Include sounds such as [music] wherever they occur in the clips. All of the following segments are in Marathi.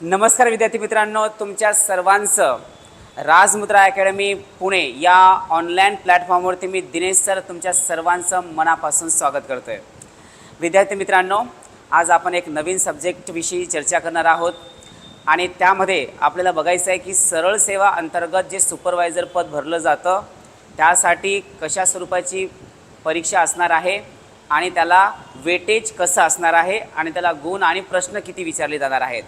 नमस्कार विद्यार्थी मित्रांनो तुमच्या सर्वांचं राजमुद्रा अकॅडमी पुणे या ऑनलाईन प्लॅटफॉर्मवरती मी दिनेश सर तुमच्या सर्वांचं मनापासून स्वागत करतो आहे विद्यार्थी मित्रांनो आज आपण एक नवीन सब्जेक्टविषयी चर्चा करणार आहोत आणि त्यामध्ये आपल्याला बघायचं आहे की सरळ सेवा अंतर्गत जे सुपरवायझर पद भरलं जातं त्यासाठी कशा स्वरूपाची परीक्षा असणार आहे आणि त्याला वेटेज कसं असणार आहे आणि त्याला गुण आणि प्रश्न किती विचारले जाणार आहेत.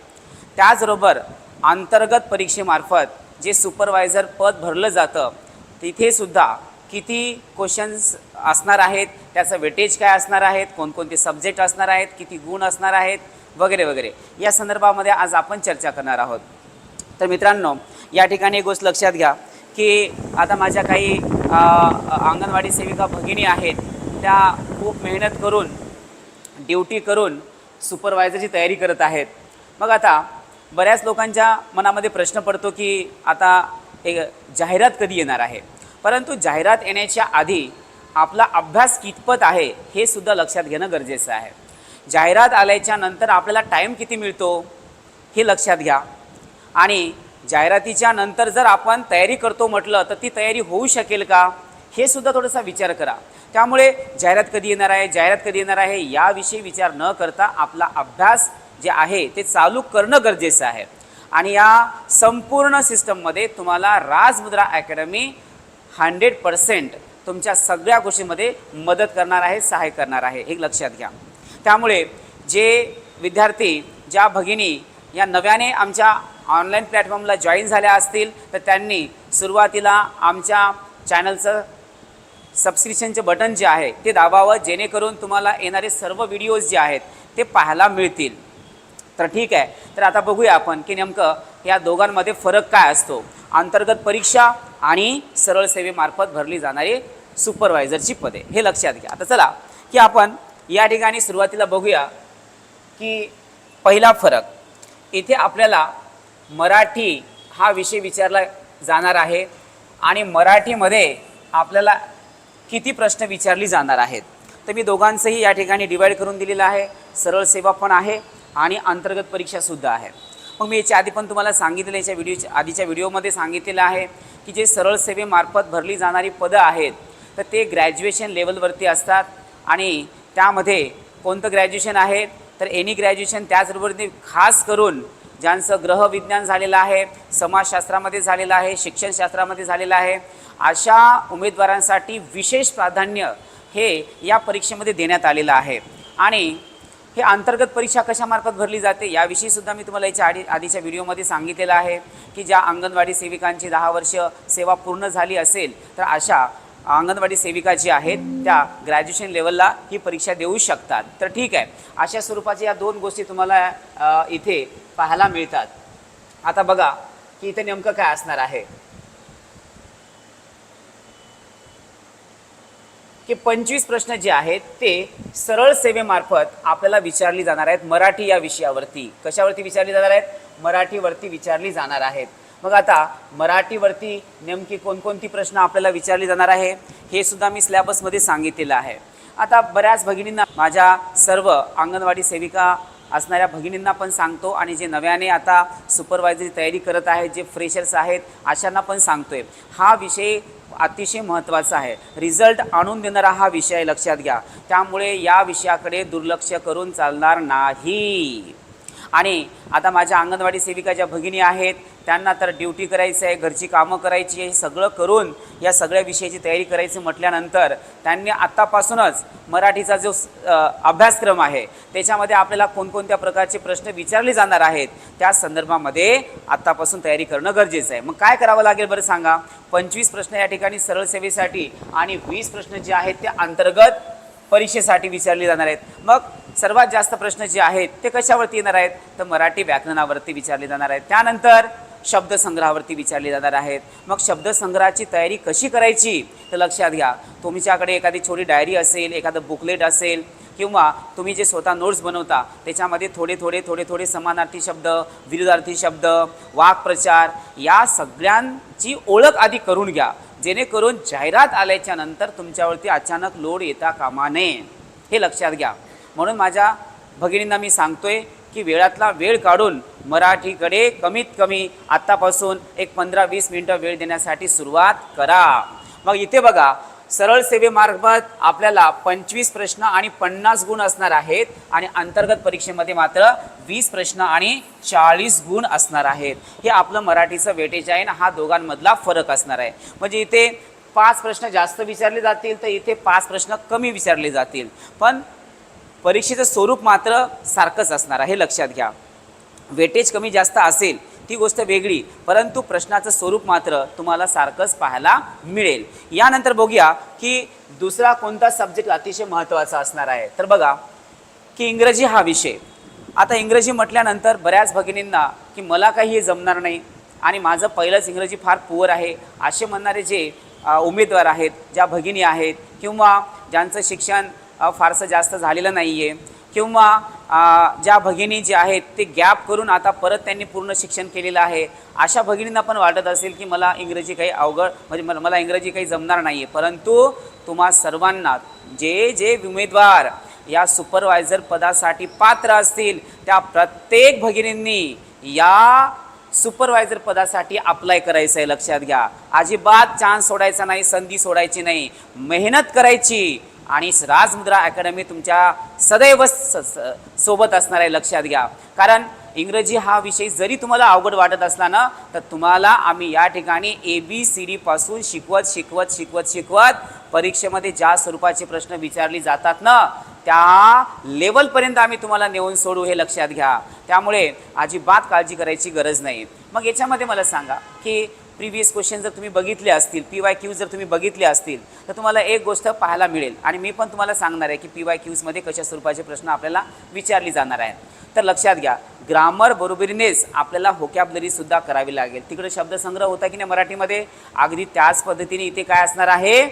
त्याचबरोबर अंतर्गत परीक्षेमार्फत जे सुपरवायझर पद भरलं जातं तिथेसुद्धा किती क्वेश्चन्स असणार आहेत त्याचं वेटेज काय असणार आहेत कोणकोणते सब्जेक्ट असणार आहेत किती गुण असणार आहेत वगैरे वगैरे. या संदर्भामध्ये आज आपण चर्चा करणार आहोत. तर मित्रांनो या ठिकाणी एक गोष्ट लक्षात घ्या की आता माझ्या काही अंगणवाडी सेविका भगिनी आहेत त्या खूप मेहनत करून ड्युटी करून सुपरवायझरची तयारी करत आहेत. मग आता बऱ्याच लोकांच्या मनामध्ये प्रश्न पडतो की आता एक जाहिरात कधी येणार आहे? परंतु जाहिरात येण्याच्या आधी आपला अभ्यास कितपत आहे हे सुद्धा लक्षात घेणं गरजेचं आहे. जाहिरात आल्याच्यानंतर आपल्याला टाईम किती मिळतो हे लक्षात घ्या. आणि जाहिरातीच्या नंतर जर आपण तयारी करतो म्हटलं तर ती तयारी होऊ शकेल का? हे सुद्धा थोडासा विचार करा. त्यामुळे जाहिरात कधी येणार आहे जाहिरात कधी येणार आहे याविषयी विचार न करता आपला अभ्यास जे आहे ते चालू करणं गरजेचं आहे. आणि या संपूर्ण सिस्टममध्ये तुम्हाला राजमुद्रा अकॅडमी हंड्रेड पर्सेंट तुमच्या सगळ्या गोष्टीमध्ये मदत करणार आहे सहाय्य करणार आहे. हे लक्षात घ्या. त्यामुळे जे विद्यार्थी ज्या भगिनी या नव्याने आमच्या ऑनलाईन प्लॅटफॉर्मला जॉईन झाल्या असतील तर त्यांनी सुरुवातीला आमच्या चॅनलचं सबस्क्रिप्शनचे बटन जे आहे ते दाबावं जेणेकरून तुम्हाला येणारे सर्व व्हिडिओज जे आहेत ते पाहायला मिळतील. तर ठीक आहे. तर आता बघूया आपण की नेमकं या दोघांमध्ये फरक काय असतो. अंतर्गत परीक्षा आणि सरळ सेवेमार्फत भरली जाणारी सुपरवायझरची पदे. हे लक्षात घ्या. आता चला की आपण या ठिकाणी सुरुवातीला बघूया की पहिला फरक. इथे आपल्याला मराठी हा विषय विचारला जाणार आहे आणि मराठीमध्ये आपल्याला किती प्रश्न विचारली जाणार आहेत. तर मी दोघांचंही या ठिकाणी डिवाईड करून दिलेलं आहे. सरळ सेवा पण आहे. आणि अंतर्गत परीक्षासुद्धा आहे. मग मी याच्या आधी पण तुम्हाला सांगितलं याच्या व्हिडिओच्या आधीच्या व्हिडिओमध्ये सांगितलेलं आहे की जे सरळ सेवेमार्फत भरली जाणारी पदं आहेत तर ते ग्रॅज्युएशन लेवलवरती असतात आणि त्यामध्ये कोणतं ग्रॅज्युएशन आहे? तर एनी ग्रॅज्युएशन त्याचबरोबर खास करून ज्यांचं ग्रहविज्ञान झालेलं आहे समाजशास्त्रामध्ये झालेलं आहे शिक्षणशास्त्रामध्ये झालेलं आहे अशा उमेदवारांसाठी विशेष प्राधान्य हे या परीक्षेमध्ये देण्यात आलेलं आहे. आणि हे अंतर्गत परीक्षा कशामार्फत भरली जाते याविषयी सुद्धा मी तुम्हाला याच्या आधी आधीच्या व्हिडिओमध्ये सांगितलेलं आहे की ज्या अंगणवाडी सेविकांची दहा वर्ष सेवा पूर्ण झाली असेल तर अशा अंगणवाडी सेविका जी आहेत त्या ग्रॅज्युएशन लेवलला ही परीक्षा देऊ शकतात. तर ठीक आहे. अशा स्वरूपाच्या या दोन गोष्टी तुम्हाला इथे पाहायला मिळतात. आता बघा की इथे नेमकं काय असणार आहे? की पंचवीस प्रश्न जे आहेत ते सरळ सेवेमार्फत आपल्याला विचारली जाणार आहेत मराठी या विषयावरती. कशावरती विचारली जाणार आहेत? मराठीवरती विचारली जाणार आहेत. मग आता मराठीवरती नेमकी कोणकोणती प्रश्न आपल्याला विचारली जाणार आहे हे सुद्धा मी सिलॅबसमध्ये सांगितलेलं आहे. आता बऱ्याच भगिनींना माझ्या सर्व अंगणवाडी सेविका असणाऱ्या भगिनींना पण सांगतो आणि जे नव्याने आता सुपरवायझरची तयारी करत आहेत जे फ्रेशर्स आहेत अशांना पण सांगतोय. हा विषय अतिशय महत्त्वाचा आहे. रिझल्ट आणून देणारा हा विषय लक्षात घ्या. त्यामुळे या विषयाकडे दुर्लक्ष करून चालणार नाही. आणि आता माझ्या अंगणवाडी सेविका ज्या भगिनी आहेत त्यांना तर ड्युटी करायचं आहे घरची कामं करायची आहे हे सगळं करून या सगळ्या विषयाची तयारी करायची म्हटल्यानंतर त्यांनी आत्तापासूनच मराठीचा जो अभ्यासक्रम आहे त्याच्यामध्ये आपल्याला कोणकोणत्या प्रकारचे प्रश्न विचारले जाणार आहेत त्या संदर्भामध्ये आत्तापासून तयारी करणं गरजेचं आहे. मग काय करावं लागेल बरं सांगा? पंचवीस प्रश्न या ठिकाणी सरळ सेवेसाठी आणि वीस प्रश्न जे आहेत ते अंतर्गत परीक्षेसाठी विचारले जाणार आहेत. मग सर्वात जास्त प्रश्न जे आहेत ते कशावरती येणार आहेत? तर मराठी व्याकरणावरती विचारले जाणार आहेत. त्यानंतर शब्दसंग्रहावरती विचारले जाणार आहेत. मग शब्दसंग्रहाची तयारी कशी करायची तर लक्षात घ्या. तुमच्याकडे एखादी छोटी डायरी असेल एखादं बुकलेट असेल किंवा तुम्ही जे स्वतः नोट्स बनवता त्याच्यामध्ये थोडे थोडे थोडे थोडे समानार्थी शब्द विरुद्धार्थी शब्द वाक्प्रचार या सगळ्यांची ओळख आधी करून घ्या. जेणेकरून जाहिरात आल्याच्यानंतर तुमच्यावरती अचानक लोड येता कामा नये. हे लक्षात घ्या. म्हणून माझ्या भगिनींना मी सांगतोय की वेळातला वेळ काढून मराठीकडे कमीत कमी आत्तापासून एक पंधरा वीस मिनटं वेळ देण्यासाठी सुरुवात करा. मग इथे बघा सरळ सेवेमार्फत आपल्याला पंचवीस प्रश्न आणि पन्नास गुण असणार आहेत आणि अंतर्गत परीक्षेमध्ये मात्र वीस प्रश्न आणि चाळीस गुण असणार आहेत. हे आपलं मराठीचं वेटेज आहे आणि हा दोघांमधला फरक असणार आहे. म्हणजे इथे पाच प्रश्न जास्त विचारले जातील तर इथे पाच प्रश्न कमी विचारले जातील. पण परीक्षेचं स्वरूप मात्र सारखंच असणार आहे लक्षात घ्या. वेटेज कमी जास्त असेल ती गोष्ट वेगळी परंतु प्रश्नाचं स्वरूप मात्र तुम्हाला सारखंच पाहायला मिळेल. यानंतर बघूया की दुसरा कोणता सब्जेक्ट अतिशय महत्त्वाचा असणार आहे. तर बघा की इंग्रजी हा विषय. आता इंग्रजी म्हटल्यानंतर बऱ्याच भगिनींना की मला काही हे जमणार नाही आणि माझं पहिलंच इंग्रजी फार पुअर आहे असे म्हणणारे जे उमेदवार आहेत ज्या भगिनी आहेत किंवा ज्यांचं शिक्षण फारसं जास्त झालेलं नाही आहे किंवा ज्या भगिनी जे आहेत ते गॅप करून आता परत त्यांनी पूर्ण शिक्षण केलेलं आहे. अशा भगिनींना पण वाटत असेल की मला इंग्रजी काही अवघड म्हणजे मला इंग्रजी काही जमणार नाही आहे परंतु तुम्हा सर्वांना जे जे उमेदवार या सुपरवायझर पदासाठी पात्र असतील त्या प्रत्येक भगिनींनी या सुपरवायझर पदासाठी अप्लाय करायचं आहे लक्षात घ्या. अजिबात चान्स सोडायचा नाही संधी सोडायची नाही. मेहनत करायची. आणि राजमुद्रा अकॅडमी तुमच्या सदैव स- स- सोबत असणार आहे लक्षात घ्या. कारण इंग्रजी हा विषय जरी तुम्हाला अवघड वाटत असला ना तर तुम्हाला आम्ही या ठिकाणी ए बी सी डी पासून शिकवत शिकवत शिकवत शिकवत परीक्षेमध्ये ज्या स्वरूपाचे प्रश्न विचारले जातात ना त्या लेवलपर्यंत आम्ही तुम्हाला नेऊन सोडू हे लक्षात घ्या. त्यामुळे अजिबात काळजी करायची गरज नाही. मग याच्यामध्ये मला सांगा की प्रिव्हियस क्वेश्चन जर तुम्ही बघितले असतील पी वाय क्यूज जर तुम्ही बघितले असतील तर तुम्हाला एक गोष्ट पाहायला मिळेल. आणि मी पण तुम्हाला सांगणार आहे की पी वाय क्यूजमध्ये कशा स्वरूपाचे प्रश्न आपल्याला विचारली जाणार आहेत. तर लक्षात घ्या ग्रामर बरोबरीनेच आपल्याला vocabulary सुद्धा करावी लागेल. तिकडे शब्दसंग्रह होता की नाही मराठीमध्ये? अगदी त्याच पद्धतीने इथे काय असणार आहे?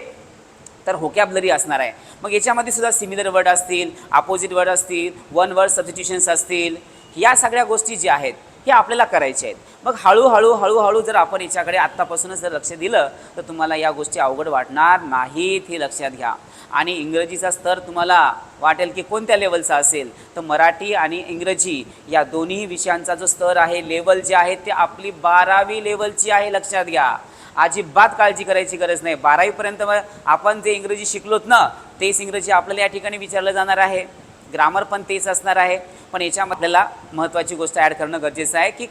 तर होकॅबलरी असणार आहे. मग याच्यामध्ये सुद्धा सिमिलर वर्ड असतील अपोजिट वर्ड असतील वन वर्ड सबस्टिट्युशन्स असतील. या सगळ्या गोष्टी ज्या आहेत हे आपल्याला करायचे आहेत. मग हळूहळू हळूहळू जर आपण याच्याकडे आत्तापासूनच जर लक्ष दिलं तर तुम्हाला या गोष्टी अवघड वाटणार नाहीत हे लक्षात घ्या. आणि इंग्रजीचा स्तर तुम्हाला वाटेल की कोणत्या लेवलचा असेल तर मराठी आणि इंग्रजी या दोन्ही विषयांचा जो स्तर आहे लेवल जे आहे ते आपली बारावी लेवलची आहे लक्षात घ्या. अजिबात काळजी करायची गरज नाही. बारावीपर्यंत मग आपण जे इंग्रजी शिकलोत ना तेच इंग्रजी आपल्याला या ठिकाणी विचारलं जाणार आहे. ग्रामर पण तेच असणार आहे. पण याच्यामधल्याला महत्त्वाची गोष्ट ॲड करणं गरजेचं आहे की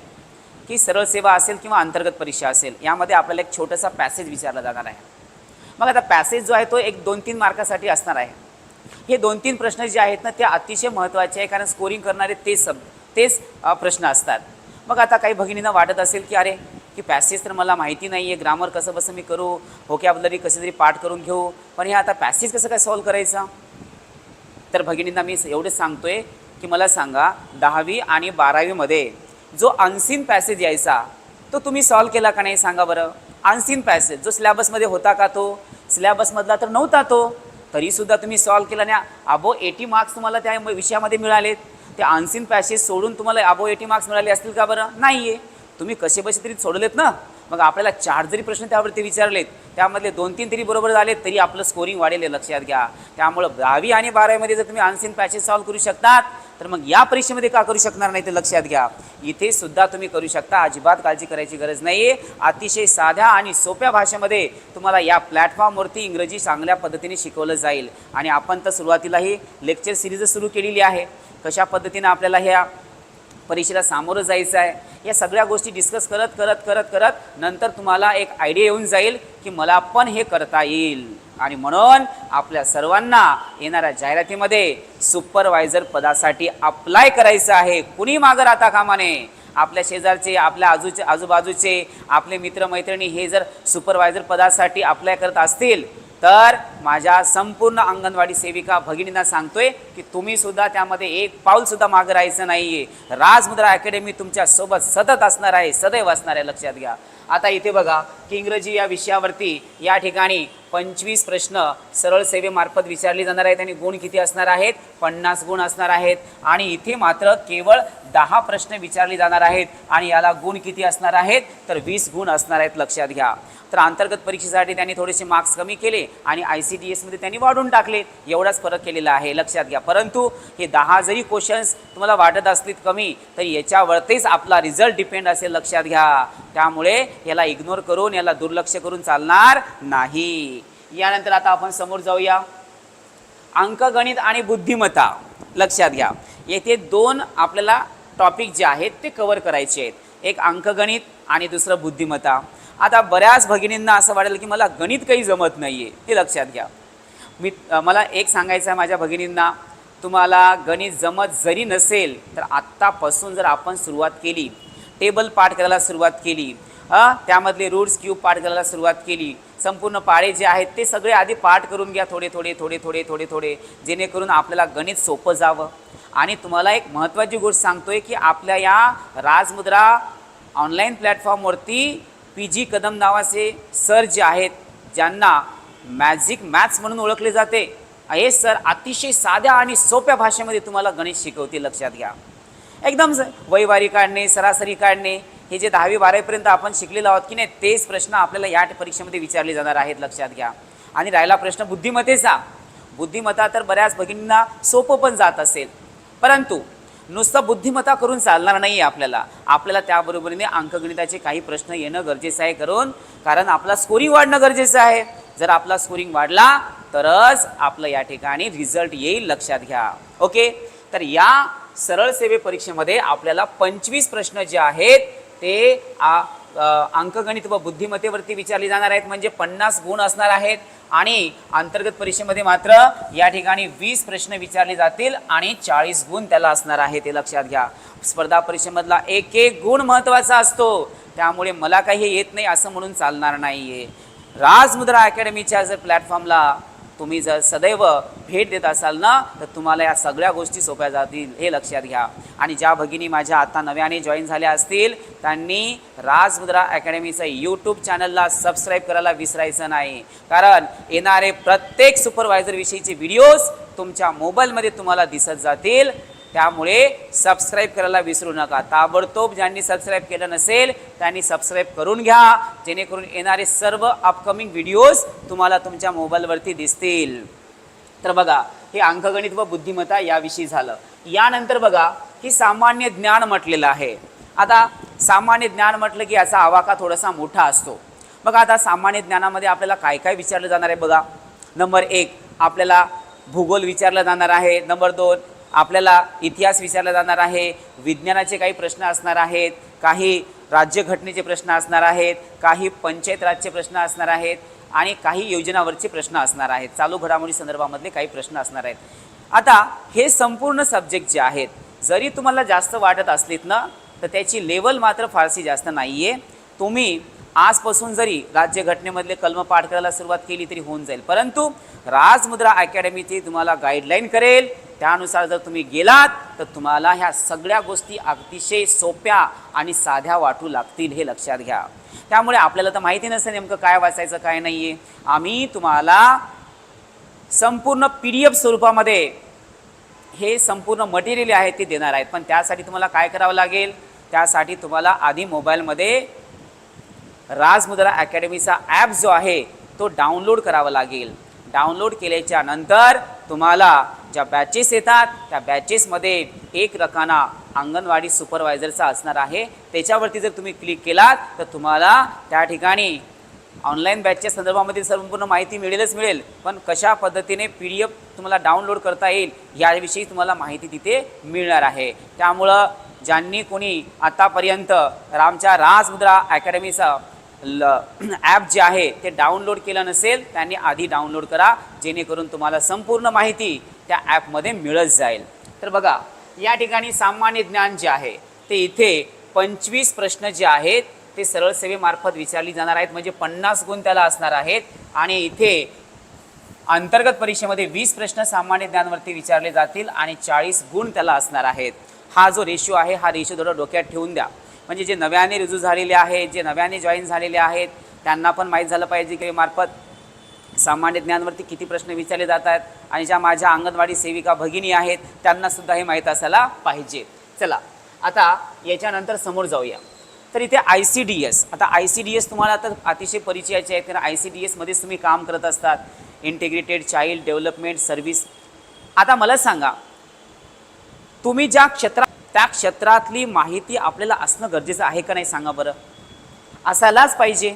की सरळ सेवा असेल किंवा अंतर्गत परीक्षा असेल यामध्ये आपल्याला एक छोटासा पॅसेज विचारला जाणार आहे. मग आता पॅसेज जो आहे तो एक दोन तीन मार्कासाठी असणार आहे. हे दोन तीन प्रश्न जे आहेत ना ते अतिशय महत्त्वाचे आहे कारण स्कोरिंग करणारे तेच सब तेच प्रश्न असतात. मग आता काही भगिनींना वाटत असेल की अरे की पॅसेज तर मला माहिती नाही आहे ग्रामर कसं बसं मी करू होकॅबलरी कसे तरी पाठ करून घेऊ पण हे आता पॅसेज कसं काय सॉल्व करायचा? तर भगिनींना मी एवढंच सांगतोय की मला सांगा दहावी आणि बारावीमध्ये जो अनसीन पॅसेज यायचा तो तुम्ही सॉल्व केला का नाही सांगा बरं? अनसीन पॅसेज जो सिलॅबसमध्ये होता का तो? सिलॅबसमधला तर नव्हता तो. तरीसुद्धा तुम्ही सॉल्व केला नाही. अबो एटी मार्क्स तुम्हाला त्या विषयामध्ये मिळालेत. ते अनसीन पॅसेज सोडून तुम्हाला अबो एटी मार्क्स मिळाले असतील का बरं? नाही आहे तुम्ही कसे बसे तरी सोडलेत ना? मग आपल्याला चार जरी प्रश्न त्यावरती विचारलेत त्यामधले दोन तीन तरी बरोबर झाले तरी आपलं स्कोरिंग वाढेल लक्षात घ्या. त्यामुळं दहावी आणि बारावीमध्ये जर तुम्ही अनसीन पॅसेज सॉल्व करू शकतात तर मग या परीक्षेमध्ये का करू शकणार नाही ते लक्षात घ्या. इथे सुद्धा तुम्ही करू शकता अजिबात काळजी करायची गरज नाही आहे अतिशय साध्या आणि सोप्या भाषेमध्ये तुम्हाला या प्लॅटफॉर्मवरती इंग्रजी चांगल्या पद्धतीने शिकवलं जाईल. आणि आपण तर सुरुवातीलाही लेक्चर सिरीज सुरू केलेली आहे. कशा पद्धतीनं आपल्याला ह्या परीक्षेला सामोरं जायचं आहे. या सगळ्या गोष्टी डिस्कस करत करत करत करत नंतर तुम्हाला एक आयडिया येऊन जाईल की मला पण हे करता येईल. आणि म्हणून आपल्या सर्वांना येणाऱ्या जाहिरातीमध्ये सुपरवायझर पदासाठी अप्लाय करायचं आहे. कुणी मागं राहता कामा नये आपल्या शेजारचे आपल्या आजूचे आजूबाजूचे आपले मित्रमैत्रिणी हे जर सुपरवायझर पदासाठी अप्लाय करत असतील तर माझ्या संपूर्ण अंगणवाडी सेविका भगिनींना सांगतोय की तुम्ही सुद्धा त्यामध्ये एक पाऊल सुद्धा मागं राहायचं नाहीये. राजमुद्रा अकॅडमी तुमच्यासोबत सतत असणार आहे सदैव असणार आहे लक्षात घ्या. आता इथे बघा की इंग्रजी या विषयावरती या ठिकाणी पंचवीस प्रश्न सरळ सेवेमार्फत विचारले जाणार आहेत आणि गुण किती असणार आहेत? पन्नास गुण असणार आहेत. आणि इथे मात्र केवळ दहा प्रश्न विचारले जाणार आहेत आणि याला गुण किती असणार आहेत? तर वीस गुण असणार आहेत लक्षात घ्या. तर अंतर्गत परीक्षेसाठी त्यांनी थोडेसे मार्क्स कमी केले आणि आय सी डी एसमध्ये त्यांनी वाढून टाकले. एवढाच फरक केलेला आहे. लक्षात घ्या. परंतु हे दहा जरी क्वेश्चन्स तुम्हाला वाटत असलीत कमी तर याच्यावरतीच आपला रिझल्ट डिपेंड असेल लक्षात घ्या. त्यामुळे याला इग्नोर करून याला दुर्लक्ष करून चालणार नाही. यानंतर आता आपण समोर जाऊया. अंकगणित आणि बुद्धिमत्ता. लक्षात घ्या. येथे दोन आपल्याला टॉपिक जे आहेत ते कवर करायचे आहेत. एक अंकगणित आणि दुसरं बुद्धिमत्ता. आता बऱ्याच भगिनींना असं वाटेल की मला गणित काही जमत नाही आहे हे लक्षात घ्या. मी मला एक सांगायचं आहे माझ्या भगिनींना. तुम्हाला गणित जमत जरी नसेल तर आत्तापासून जर आपण सुरुवात केली टेबल पाठ करायला सुरुवात केली त्यामधले रूट्स क्यूब पाठ करायला सुरुवात केली संपूर्ण पाळे जे आहेत ते सगळे आधी पाठ करून घ्या थोडे थोडे थोडे थोडे थोडे थोडे जेणेकरून आपल्याला गणित सोपं जावं. आणि तुम्हाला एक महत्त्वाची गोष्ट सांगतोय की आपल्या या राजमुद्रा ऑनलाईन प्लॅटफॉर्मवरती पी जी कदम नावाचे सर जे आहेत ज्यांना मॅजिक मॅथ्स म्हणून ओळखले जाते. हे सर अतिशय साध्या आणि सोप्या भाषेमध्ये तुम्हाला गणित शिकवते लक्षात घ्या. एकदम वैवारी काढणे सरासरी काढणे हे जे दहावी बारावीपर्यंत आपण शिकलेलो आहोत की नाही तेच प्रश्न आपल्याला या परीक्षेमध्ये विचारले जाणार आहेत लक्षात घ्या. आणि राहिला प्रश्न बुद्धिमत्तेचा. बुद्धिमत्ता तर बऱ्याच भगिनींना सोपं पण जात असेल. परंतु नुसतं बुद्धिमत्ता करून चालणार नाही आहे आपल्याला आपल्याला त्याबरोबरीने अंकगणिताचे काही प्रश्न येणं गरजेचं आहे करून कारण आपला स्कोरिंग वाढणं गरजेचं आहे. जर आपला स्कोरिंग वाढला तरच आपलं या ठिकाणी रिझल्ट येईल लक्षात घ्या. ओके? तर या सरळ सेवे परीक्षेमध्ये आपल्याला पंचवीस प्रश्न जे आहेत ते अंकगणित व बुद्धिमत्तेवरती विचारले जाणार आहेत. म्हणजे पन्नास गुण असणार आहेत. आणि अंतर्गत परीक्षेमध्ये मात्र या ठिकाणी वीस प्रश्न विचारले जातील आणि चाळीस गुण त्याला असणार आहे ते लक्षात घ्या. स्पर्धा परीक्षेमधला एक एक गुण महत्त्वाचा असतो. त्यामुळे मला काही येत नाही असं म्हणून चालणार नाही आहे राजमुद्रा अकॅडमीच्या जर प्लॅटफॉर्मला तुम्ही जर सदैव भेट देत असाल ना तर तुम्हाला या सगळ्या गोष्टी सोप्या जातील. हे लक्षात घ्या. आणि ज्या भगिनी माझ्या आता नव्याने जॉईन झाल्या असतील त्यांनी राजमुद्रा अकॅडमीचं यूट्यूब चॅनलला सबस्क्राईब करायला विसरायचं नाही. कारण येणारे प्रत्येक सुपरवायझरविषयीचे व्हिडिओज तुमच्या मोबाईलमध्ये तुम्हाला दिसत जातील. त्यामुळे सबस्क्राईब करायला विसरू नका. ताबडतोब ज्यांनी सबस्क्राईब केलं नसेल त्यांनी सबस्क्राईब करून घ्या. जेणेकरून येणारे सर्व अपकमिंग व्हिडिओज तुम्हाला तुमच्या मोबाईलवरती दिसतील. तर बघा हे अंकगणित व बुद्धिमत्ता याविषयी झालं. यानंतर बघा की सामान्य ज्ञान म्हटलेलं आहे. आता सामान्य ज्ञान म्हटलं की याचा आवाका थोडासा मोठा असतो. बघा आता सामान्य ज्ञानामध्ये आपल्याला काय काय विचारलं जाणार आहे बघा. नंबर एक आपल्याला भूगोल विचारलं जाणार आहे. नंबर दोन आपल्याला इतिहास विचारला जाणार आहे विज्ञानाचे काही प्रश्न असणार आहेत काही राज्यघटनेचे प्रश्न असणार आहेत काही पंचायत राजचे प्रश्न असणार आहेत आणि काही योजनावरचे प्रश्न असणार आहेत. चालू घडामोडी संदर्भामधले काही प्रश्न असणार आहेत. आता हे संपूर्ण सब्जेक्ट जे आहेत जरी तुम्हाला जास्त वाटत असलीत ना तर त्याची लेवल मात्र फारशी जास्त नाही आहे तुम्ही आजपासून जरी राज्यघटनेमधले कलम पाठ करायला सुरुवात केली तरी होऊन जाईल. परंतु राजमुद्रा अकॅडमीची तुम्हाला गाईडलाईन करेल. त्यानुसार जर तुम्ही गेलात तर तुम्हाला ह्या सगळ्या गोष्टी अतिशय सोप्या आणि साध्या वाटू लागतील हे लक्षात घ्या. त्यामुळे आपल्याला तर माहिती नसेल नेमकं काय वाचायचं काय नाही आहे आम्ही तुम्हाला संपूर्ण पी डी एफ स्वरूपामध्ये हे संपूर्ण मटेरियल आहे ते देणार आहेत. पण त्यासाठी तुम्हाला काय करावं लागेल? त्यासाठी तुम्हाला आधी मोबाईलमध्ये राजमुद्रा अकॅडमीचा ॲप जो आहे तो डाउनलोड करावा लागेल. डाउनलोड केल्याच्यानंतर तुम्हाला ज्या बॅचेस येतात त्या बॅचेसमध्ये एक रकाना अंगणवाडी सुपरवायझरचा असणार आहे. त्याच्यावरती जर तुम्ही क्लिक केलात तर तुम्हाला त्या ठिकाणी ऑनलाईन बॅचच्या संदर्भामध्ये संपूर्ण माहिती मिळेलच मिळेल. पण कशा पद्धतीने पी डी एफ तुम्हाला डाउनलोड करता येईल याविषयी तुम्हाला माहिती तिथे मिळणार आहे. त्यामुळं ज्यांनी कोणी आतापर्यंत रामच्या राजमुद्रा अकॅडमीचा ल ॲप जे आहे ते डाउनलोड केलं नसेल त्यांनी आधी डाउनलोड करा जेणेकरून तुम्हाला संपूर्ण माहिती त्या ॲपमध्ये मिळत जाईल. तर बघा या ठिकाणी सामान्य ज्ञान जे आहे ते इथे पंचवीस प्रश्न जे आहेत ते सरळ सेवेमार्फत विचारली जाणार आहेत. म्हणजे पन्नास गुण त्याला असणार आहेत. आणि इथे अंतर्गत परीक्षेमध्ये वीस प्रश्न सामान्य ज्ञानवरती विचारले जातील आणि चाळीस गुण त्याला असणार आहेत. हा जो रेशो आहे हा रेशो थोडा डोक्यात ठेवून द्या. म्हणजे जे नव्याने रुजू झालेले आहेत जे नव्याने जॉईन झालेले आहेत त्यांना पण माहीत झालं पाहिजे की मार्फत सामान्य ज्ञानवरती किती प्रश्न विचारले जात आहेत आणि ज्या माझ्या अंगणवाडी सेविका भगिनी आहेत त्यांनासुद्धा हे माहीत असायला पाहिजे. चला आता याच्यानंतर समोर जाऊया. तर इथे आय सी डी एस आता आय सी डी एस तुम्हाला आता अतिशय परिचयाचे आहेत कारण आय सी डी एसमध्येच तुम्ही काम करत असतात. इंटिग्रेटेड चाइल्ड डेव्हलपमेंट सर्व्हिस आता मला सांगा तुम्ही ज्या क्षेत्रात त्या क्षेत्रातली माहिती आपल्याला असणं गरजेचं आहे का नाही सांगा बरं? असायलाच पाहिजे.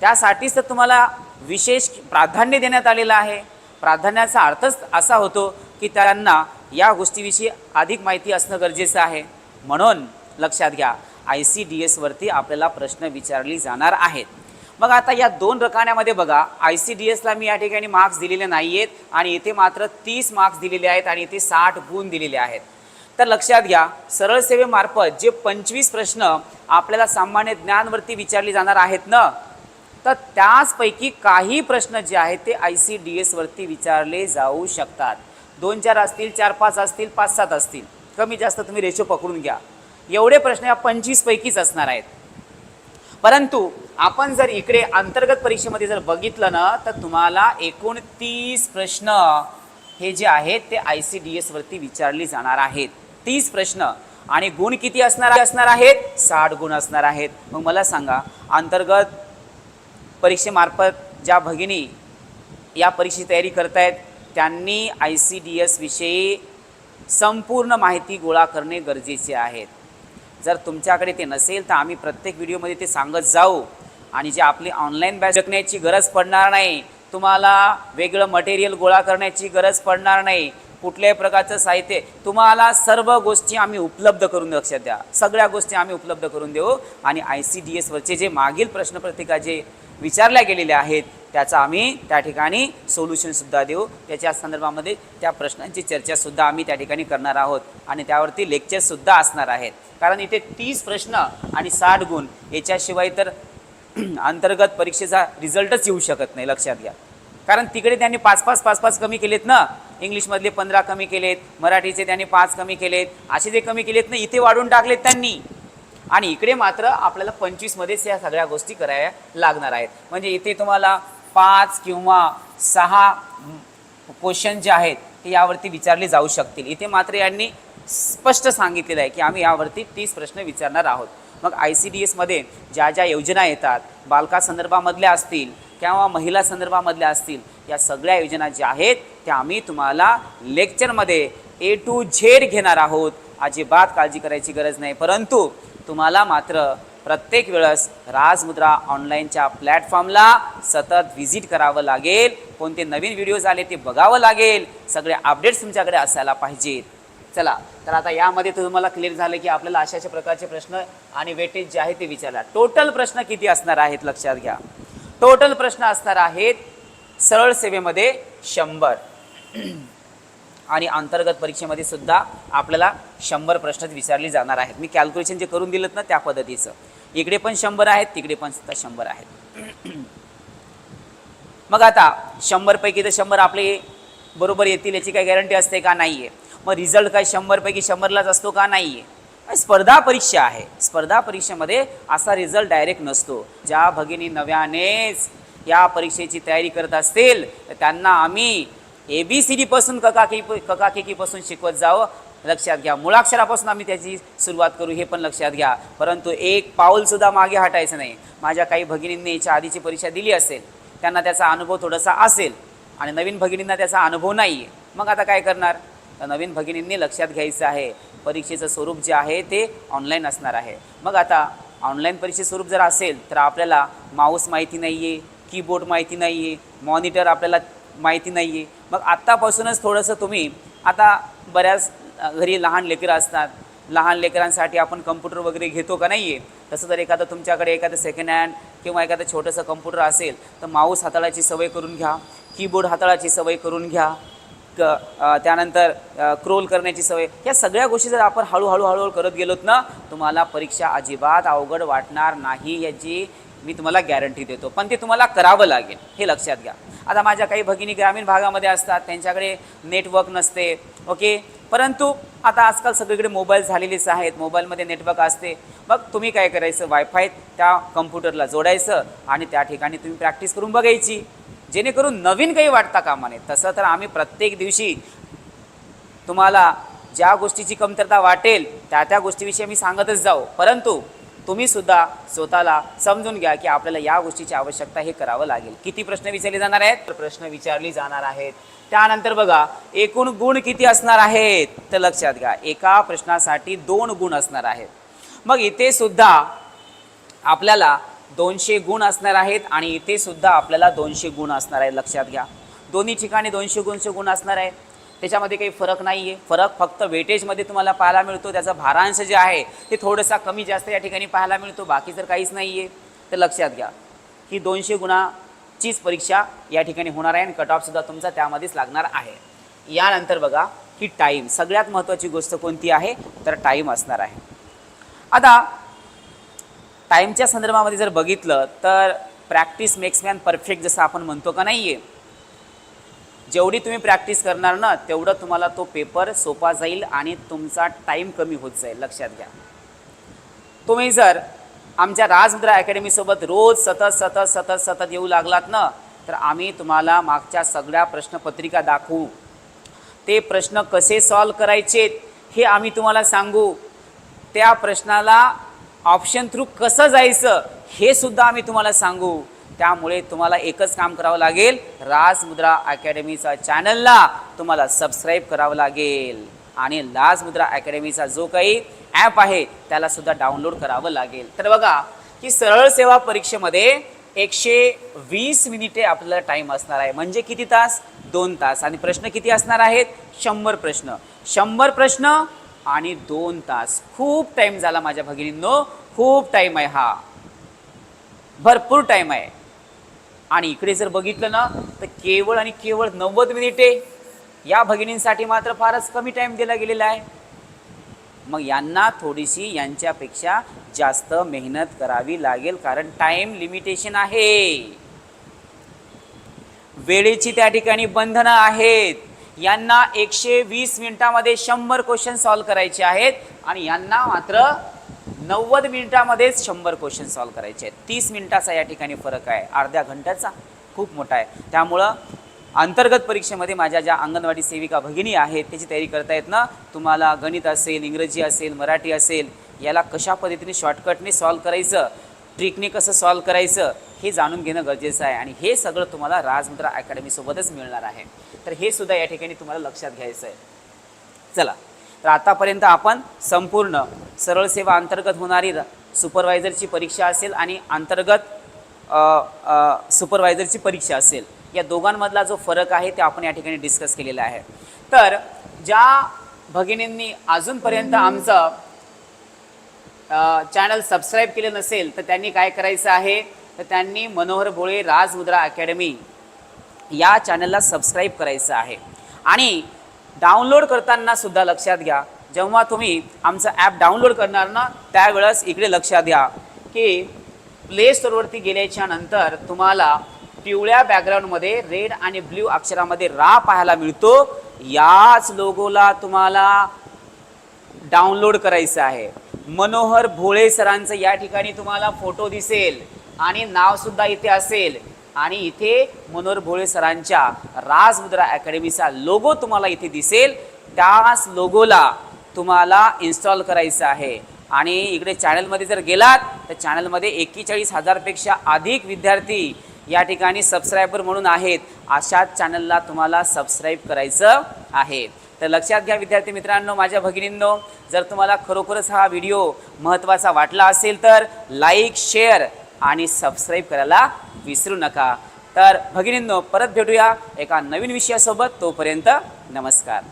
त्यासाठीच तर तुम्हाला विशेष प्राधान्य देण्यात आलेलं आहे. प्राधान्याचा अर्थच असा होतो की त्यांना या गोष्टीविषयी अधिक माहिती असणं गरजेचं आहे. म्हणून लक्षात घ्या आय सी डी एसवरती आपल्याला प्रश्न विचारली जाणार आहेत. मग आता या दोन रकान्यामध्ये बघा आय सी डी एसला मी या ठिकाणी मार्क्स दिलेले नाही आहेत आणि इथे मात्र तीस मार्क्स दिलेले आहेत आणि इथे साठ गुण दिलेले आहेत. तर लक्षात घ्या सरळ सेवेमार्फत जे पंचवीस प्रश्न आपल्याला सामान्य ज्ञानवरती विचारले जाणार आहेत ना तर त्याचपैकी काही प्रश्न जे आहेत ते आय सी डी एसवरती विचारले जाऊ शकतात. दोन चार असतील चार पाच असतील पाच सात असतील. कमी जास्त तुम्ही रेशो पकडून घ्या. एवढे प्रश्न या पंचवीसपैकीच असणार आहेत. परंतु आपण जर इकडे अंतर्गत परीक्षेमध्ये जर बघितलं ना तर तुम्हाला एकोणतीस प्रश्न हे जे आहेत ते आय सी डी एसवरती विचारली जाणार आहेत. तीस प्रश्न. आणि गुण किती असणार असणार आहेत? साठ गुण असणार आहेत. मग मला सांगा अंतर्गत परीक्षेमार्फत ज्या भगिनी या परीक्षेची तयारी करतायत त्यांनी आय सी डी एसविषयी संपूर्ण माहिती गोळा करणे गरजेचे आहे जर तुमच्याकडे ते नसेल तर आम्ही प्रत्येक व्हिडिओमध्ये ते सांगत जाऊ. आणि जे आपली ऑनलाईन बॅच शिकण्याची गरज पडणार नाही तुम्हाला वेगळं मटेरियल गोळा करण्याची गरज पडणार नाही कुठल्याही प्रकारचं साहित्य तुम्हाला सर्व गोष्टी आम्ही उपलब्ध करून लक्षात द्या. सगळ्या गोष्टी आम्ही उपलब्ध करून देऊ. आणि आय सी डी एसवरचे जे मागील प्रश्नपत्रिका जे विचारल्या गेलेल्या आहेत त्याचा आम्ही त्या ठिकाणी सोल्युशनसुद्धा देऊ. त्याच्या संदर्भामध्ये त्या प्रश्नांची चर्चासुद्धा आम्ही त्या ठिकाणी करणार आहोत. आणि त्यावरती लेक्चर्ससुद्धा असणार आहेत. कारण इथे तीस प्रश्न आणि साठ गुण याच्याशिवाय तर [clears throat] अंतर्गत परीक्षेचा रिझल्टच येऊ शकत नाही लक्षात घ्या. कारण तिकडे त्यांनी पाच पाच पाच पाच कमी केलेत ना. इंग्लिशमधले पंधरा कमी केलेत मराठीचे त्यांनी पाच कमी केलेत असे जे कमी केलेत ना इथे वाढून टाकलेत त्यांनी. आणि इकडे मात्र आपल्याला पंचवीसमध्येच या सगळ्या गोष्टी कराव्या लागणार आहेत. म्हणजे इथे तुम्हाला पाच किंवा सहा क्वेश्चन जे आहेत ते यावरती विचारले जाऊ शकतील. इथे मात्र यांनी स्पष्ट सांगितलेलं आहे की आम्ही यावरती तीस प्रश्न विचारणार आहोत. मग आय सी डी एसमध्ये ज्या ज्या योजना येतात बालकासंदर्भामधल्या असतील किंवा महिला संदर्भामधल्या असतील या सगळ्या योजना ज्या आहेत त्या आम्ही तुम्हाला लेक्चरमध्ये ए टू झेड घेणार आहोत. अजिबात काळजी करायची गरज नाही. परंतु तुम्हाला मात्र प्रत्येक वेळेस राजमुद्रा ऑनलाईनच्या प्लॅटफॉर्मला सतत व्हिजिट करावं लागेल. कोणते नवीन व्हिडिओज आले ते बघावं लागेल. सगळे अपडेट्स तुमच्याकडे असायला पाहिजेत. चला तर आता यामध्ये तुम्हाला क्लिअर झालं की आपल्याला अशा अशा प्रकारचे प्रश्न आणि वेटेज जे आहे ते विचारला टोटल प्रश्न किती असणार आहेत? लक्षात घ्या. टोटल प्रश्न असणार आहेत सरळ सेवेमध्ये शंभर. आणि अंतर्गत परीक्षेमध्ये सुद्धा आपल्याला शंभर प्रश्न विचारले जाणार आहेत. मी कॅल्क्युलेशन जे करून दिलं ना त्या पद्धतीचं. इकडे पण शंभर आहेत तिकडे पण सुद्धा शंभर आहेत. मग आता शंभरपैकी तर शंभर आपले बरोबर येतील याची काही गॅरंटी असते का नाही आहे मग रिझल्ट काय शंभरपैकी शंभरलाच असतो का नाही आहे स्पर्धा परीक्षा आहे. स्पर्धा परीक्षेमध्ये असा रिझल्ट डायरेक्ट नसतो. ज्या भगिनी नव्यानेच या परीक्षेची तयारी करत असतील तर त्यांना आम्ही ए बी सी डीपासून ककाकी ककाकेकीपासून शिकवत जावं. लक्षात घ्या. मुळाक्षरापासून आम्ही त्याची सुरुवात करू हे पण लक्षात घ्या. परंतु एक पाऊलसुद्धा मागे हटायचं नाही. माझ्या काही भगिनींनी याच्या आधीची परीक्षा दिली असेल त्यांना त्याचा अनुभव थोडासा असेल आणि नवीन भगिनींना त्याचा अनुभव नाही आहे मग आता काय करणार? तर नवीन भगिनींनी लक्षात घ्यायचं आहे. परीक्षेचं स्वरूप जे आहे ते ऑनलाईन असणार आहे. मग आता ऑनलाईन परीक्षे स्वरूप जर असेल तर आपल्याला माऊस माहिती नाही आहे कीबोर्ड माहिती नाही आहे मॉनिटर आपल्याला माहिती नाही आहे मग आत्तापासूनच थोडंसं तुम्ही आता बऱ्याच घरी लहान लेकरं असतात. लहान लेकरांसाठी आपण कम्प्युटर वगैरे घेतो का नाही आहे तसं जर एखादं तुमच्याकडे एखादं सेकंड हँड किंवा एखादं छोटंसं कम्प्युटर असेल तर माऊस हाताळायची सवय करून घ्या. कीबोर्ड हाताळायची सवय करून घ्या. त्यानंतर क्रोल करण्याची सवय. या सगळ्या गोष्टी जर आपण हळूहळू हळूहळू करत गेलोत ना तुम्हाला परीक्षा अजिबात अवघड वाटणार नाही याची मी तुम्हाला गॅरंटी देतो. पण ते तुम्हाला करावं लागेल हे लक्षात घ्या. आता माझ्या काही भगिनी ग्रामीण भागामध्ये असतात त्यांच्याकडे नेटवर्क नसते ओके परंतु आता आजकाल सगळीकडे मोबाईल झालेलेच आहेत. मोबाईलमध्ये नेटवर्क असते. मग तुम्ही काय करायचं? वायफाय त्या कम्प्युटरला जोडायचं आणि त्या ठिकाणी तुम्ही प्रॅक्टिस करून बघायची. जेणेकरून नवीन काही वाटता कामा नये तसं तर आम्ही प्रत्येक दिवशी तुम्हाला ज्या गोष्टीची कमतरता वाटेल त्या त्या गोष्टीविषयी आम्ही सांगतच जाऊ. परंतु तुम्ही सुद्धा स्वतःला समजून घ्या की आपल्याला या गोष्टीची आवश्यकता हे करावं लागेल. किती प्रश्न विचारले जाणार आहेत? तर प्रश्न विचारली जाणार आहेत. त्यानंतर बघा एकूण गुण किती असणार आहेत? तर लक्षात घ्या एका प्रश्नासाठी दोन गुण असणार आहेत. मग इथे सुद्धा आपल्याला दोनशे गुण असणार आहेत आणि इथे सुद्धा आपल्याला दोनशे गुण असणार आहेत. लक्षात घ्या. दोन्ही ठिकाणी दोनशे गुणशे गुण असणार आहे त्याच्यामध्ये काही फरक नाही आहे फरक फक्त वेटेजमध्ये तुम्हाला पाहायला मिळतो. त्याचा भारांश जे आहे ते थोडंसा कमी जास्त या ठिकाणी पाहायला मिळतो. बाकी जर काहीच नाही आहे तर लक्षात घ्या. ही दोनशे गुणाचीच परीक्षा या ठिकाणी होणार आहे आणि कट ऑफसुद्धा तुमचा त्यामध्येच लागणार आहे. यानंतर बघा की टाईम सगळ्यात महत्त्वाची गोष्ट कोणती आहे? तर टाईम असणार आहे. आता टाईमच्या संदर्भामध्ये जर बघितलं तर प्रॅक्टिस मेक्स मॅन परफेक्ट जसं आपण म्हणतो का नाही आहे जेवढी तुम्ही प्रॅक्टिस करणार ना तेवढं तुम्हाला तो पेपर सोपा जाईल आणि तुमचा टाईम कमी होत जाईल. लक्षात घ्या. तुम्ही जर आमच्या राजमुद्रा अकॅडमीसोबत रोज सतत सतत सतत सतत येऊ लागलात ना तर आम्ही तुम्हाला मागच्या सगळ्या प्रश्नपत्रिका दाखवू. ते प्रश्न कसे सॉल्व करायचे हे आम्ही तुम्हाला सांगू. त्या प्रश्नाला ऑप्शन थ्रू कसं जायचं हे सुद्धा आम्ही तुम्हाला सांगू. त्यामुळे तुम्हाला एकच काम करावं लागेल. राजमुद्रा अकॅडमीचा चॅनलला तुम्हाला सबस्क्राईब करावं लागेल. आणि राजमुद्रा अकॅडमीचा जो काही ॲप आहे त्याला सुद्धा डाउनलोड करावं लागेल. तर बघा की सरळ सेवा परीक्षेमध्ये एकशे वीस मिनिटे आपल्याला टाईम असणार आहे. म्हणजे किती तास? दोन तास. आणि प्रश्न किती असणार आहेत? शंभर प्रश्न. शंभर प्रश्न आणि दोन तास. खूप टाईम झाला माझ्या भगिनींनो. खूप टाईम आहे हा. भरपूर टाईम आहे. आणि इकडे जर बघितलं ना तर केवळ आणि केवळ नव्वद मिनिटे या भगिनींसाठी मात्र फारच कमी टाईम दिला गेलेला आहे. मग यांना थोडीशी यांच्यापेक्षा जास्त मेहनत करावी लागेल कारण टाईम लिमिटेशन आहे. वेळेची त्या ठिकाणी बंधनं आहेत. यांना एकशे वीस मिनिटामध्ये शंभर क्वेश्चन सॉल्व करायचे आहेत. आणि यांना मात्र नव्वद मिनिटामध्येच शंभर क्वेश्चन सॉल्व करायचे आहेत. तीस मिनिटाचा या ठिकाणी फरक आहे. अर्ध्या घंट्याचा खूप मोठा आहे. त्यामुळं अंतर्गत परीक्षेमध्ये माझ्या ज्या अंगणवाडी सेविका भगिनी आहेत त्याची तयारी करता येत ना? तुम्हाला गणित असेल इंग्रजी असेल मराठी असेल याला कशा पद्धतीने शॉर्टकटने सॉल्व करायचं? ट्रिकने कसं सॉल्व करायचं हे जाणून घेणं गरजेचं आहे. आणि हे सगळं तुम्हाला राजमुद्रा अकॅडमीसोबतच मिळणार आहे. तर हे सुद्धा या ठिकाणी तुम्हाला लक्षात घ्यायचं आहे चला तर आतापर्यंत आपण संपूर्ण सरळ सेवा अंतर्गत होणारी सुपरवायझरची परीक्षा असेल आणि अंतर्गत सुपरवायझरची परीक्षा असेल. या दोघांमधला जो फरक आहे ते आपण या ठिकाणी डिस्कस केलेला आहे. तर ज्या भगिनींनी अजूनपर्यंत आमचं चॅनल सबस्क्राईब केले नसेल तर त्यांनी काय करायचं आहे? तर त्यांनी मनोहर भोळे राजमुद्रा अकॅडमी या चॅनलला सबस्क्राईब करायचं आहे. आणि डाउनलोड करताना सुद्धा लक्षात घ्या जेव्हा तुम्ही आमचं ॲप डाउनलोड करणार ना त्यावेळेस इकडे लक्षात घ्या की प्ले स्टोरवरती गेल्याच्यानंतर तुम्हाला पिवळ्या बॅकग्राऊंडमध्ये रेड आणि ब्ल्यू अक्षरामध्ये रा पाहायला मिळतो. याच लोगोला तुम्हाला डाउनलोड करायचं आहे. मनोहर भोळे सरांचं या ठिकाणी तुम्हाला फोटो दिसेल. आणि नाव सुद्धा इथे असेल. आणि इथे मनोहर भोळे सरांच्या राजमुद्रा अकॅडमीचा लोगो तुम्हाला इथे दिसेल. त्याच लोगोला तुम्हाला इन्स्टॉल करायचं आहे. आणि इकडे चॅनलमध्ये जर गेलात तर चॅनलमध्ये एक्केचाळीस हजारपेक्षा अधिक विद्यार्थी या ठिकाणी सबस्क्रायबर म्हणून आहेत. अशाच चॅनलला तुम्हाला सबस्क्राईब करायचं आहे. तर लक्षात घ्या विद्यार्थी मित्रांनो माझ्या भगिनींनो जर तुम्हाला खरोखरच हा व्हिडिओ महत्त्वाचा वाटला असेल तर लाईक शेअर आणि सबस्क्राईब करायला विसरू नका. तर भगिनींनो परत भेटूया एका नवीन विषयासोबत. तोपर्यंत नमस्कार.